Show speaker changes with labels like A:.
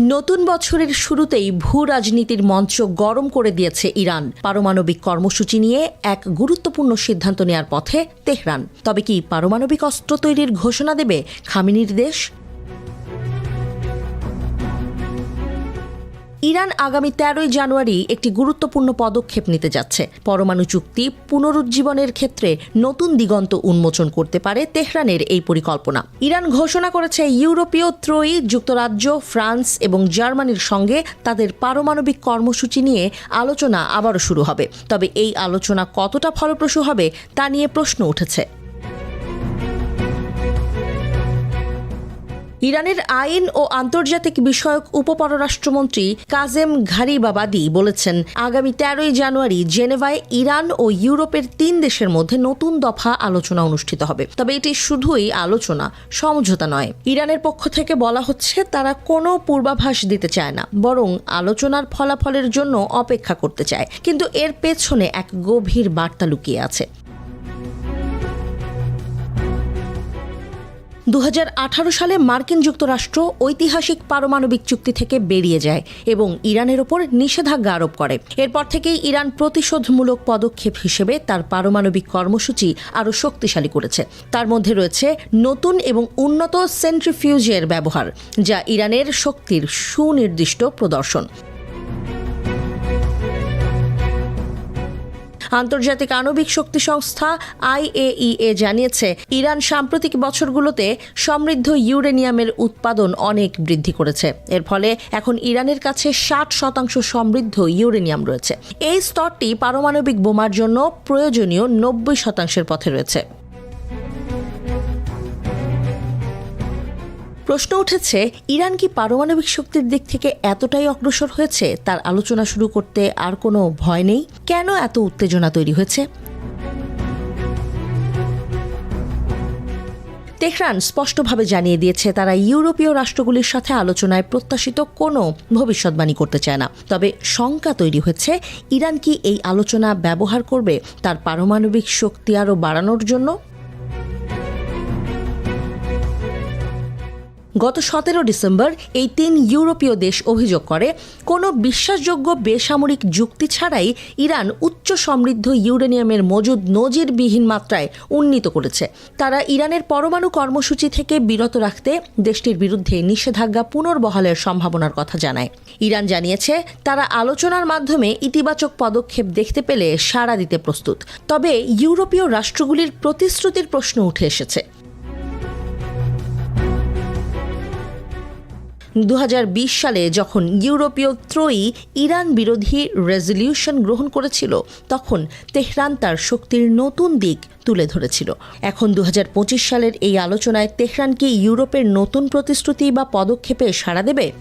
A: নতুন বছরের শুরুতেই ভূ রাজনীতির মঞ্চ গরম করে দিয়েছে ইরান। পারমাণবিক কর্মসূচি নিয়ে এক গুরুত্বপূর্ণ সিদ্ধান্ত নেয়ার পথে তেহরান। তবে কি পারমাণবিক অস্ত্র তৈরির ঘোষণা দেবে খামিনির দেশ? ইরান আগামী তেরোই জানুয়ারি একটি গুরুত্বপূর্ণ পদক্ষেপ নিতে যাচ্ছে। পরমাণু চুক্তি পুনরুজ্জীবনের ক্ষেত্রে নতুন দিগন্ত উন্মোচন করতে পারে তেহরানের এই পরিকল্পনা। ইরান ঘোষণা করেছে ইউরোপীয় ত্রয়ী যুক্তরাজ্য, ফ্রান্স এবং জার্মানির সঙ্গে তাদের পারমাণবিক কর্মসূচি নিয়ে আলোচনা আবারও শুরু হবে। তবে এই আলোচনা কতটা ফলপ্রসূ হবে তা নিয়ে প্রশ্ন উঠেছে। ইরানের আইন ও আন্তর্জাতিক বিষয়ক উপপররাষ্ট্রমন্ত্রী কাজেম ঘারিবাবাদি বলেছেন, আগামী তেরোই জানুয়ারি জেনেভায় ইরান ও ইউরোপের তিন দেশের মধ্যে নতুন দফা আলোচনা অনুষ্ঠিত হবে। তবে এটি শুধুই আলোচনা, সমঝোতা নয়। ইরানের পক্ষ থেকে বলা হচ্ছে, তারা কোনো পূর্বাভাস দিতে চায় না, বরং আলোচনার ফলাফলের জন্য অপেক্ষা করতে চায়। কিন্তু এর পেছনে এক গভীর বার্তা লুকিয়ে আছে। দু হাজার আঠারো সালে মার্কিন যুক্তরাষ্ট্র ঐতিহাসিক পারমাণবিক চুক্তি থেকে বেরিয়ে যায় এবং ইরানের ওপর নিষেধাজ্ঞা আরোপ করে। এরপর থেকেই ইরান প্রতিশোধমূলক পদক্ষেপ হিসেবে তার পারমাণবিক কর্মসূচি আরও শক্তিশালী করেছে। তার মধ্যে রয়েছে নতুন এবং উন্নত সেন্ট্রিফিউজের ব্যবহার, যা ইরানের শক্তির সুনির্দিষ্ট প্রদর্শন। আন্তর্জাতিক আণবিক শক্তি সংস্থা আইএইএ জানিয়েছে, ইরান সাম্প্রতিক বছরগুলোতে সমৃদ্ধ ইউরেনিয়ামের উৎপাদন অনেক বৃদ্ধি করেছে। এর ফলে এখন ইরানের কাছে ষাট শতাংশ সমৃদ্ধ ইউরেনিয়াম রয়েছে। এই স্তরটি পারমাণবিক বোমার জন্য প্রয়োজনীয় নব্বই শতাংশের পথে রয়েছে। প্রশ্ন উঠেছে, ইরান কি পারমাণবিক শক্তির দিক থেকে এতটাই অগ্রসর হয়েছে? তার আলোচনা শুরু করতে আর কোনো ভয় নেই? কেন এত উত্তেজনা তৈরি হয়েছে? তেহরান স্পষ্টভাবে জানিয়ে দিয়েছে, তারা ইউরোপীয় রাষ্ট্রগুলির সাথে আলোচনায় প্রত্যাশিত কোনো ভবিষ্যৎবাণী করতে চায় না। তবে শঙ্কা তৈরি হয়েছে, ইরান কি এই আলোচনা ব্যবহার করবে তার পারমাণবিক শক্তি আরও বাড়ানোর জন্য? গত সতেরো ডিসেম্বর এই তিন ইউরোপীয় দেশ অভিযোগ করে, কোনো বিশ্বাসযোগ্য বেসামরিক যুক্তি ছাড়াই ইরান উচ্চ সমৃদ্ধ ইউরেনিয়ামের মজুদ নজিরবিহীন মাত্রায় উন্নীত করেছে। তারা ইরানের পরমাণু কর্মসূচি থেকে বিরত রাখতে দেশটির বিরুদ্ধে নিষেধাজ্ঞা পুনর্বহালের সম্ভাবনার কথা জানায়। ইরান জানিয়েছে, তারা আলোচনার মাধ্যমে ইতিবাচক পদক্ষেপ দেখতে পেলে সাড়া দিতে প্রস্তুত। তবে ইউরোপীয় রাষ্ট্রগুলির প্রতিশ্রুতির প্রশ্ন উঠে এসেছে। দু হাজার বিশ সালে যখন ইউরোপীয় ত্রয়ী ইরান বিরোধী রেজলিউশন গ্রহণ করেছিল, তখন তেহরান তার শক্তির নতুন দিক তুলে ধরেছিল। এখন দু হাজার পঁচিশ সালের এই আলোচনায় তেহরান কি ইউরোপের নতুন প্রতিশ্রুতি বা পদক্ষেপে সাড়া দেবে?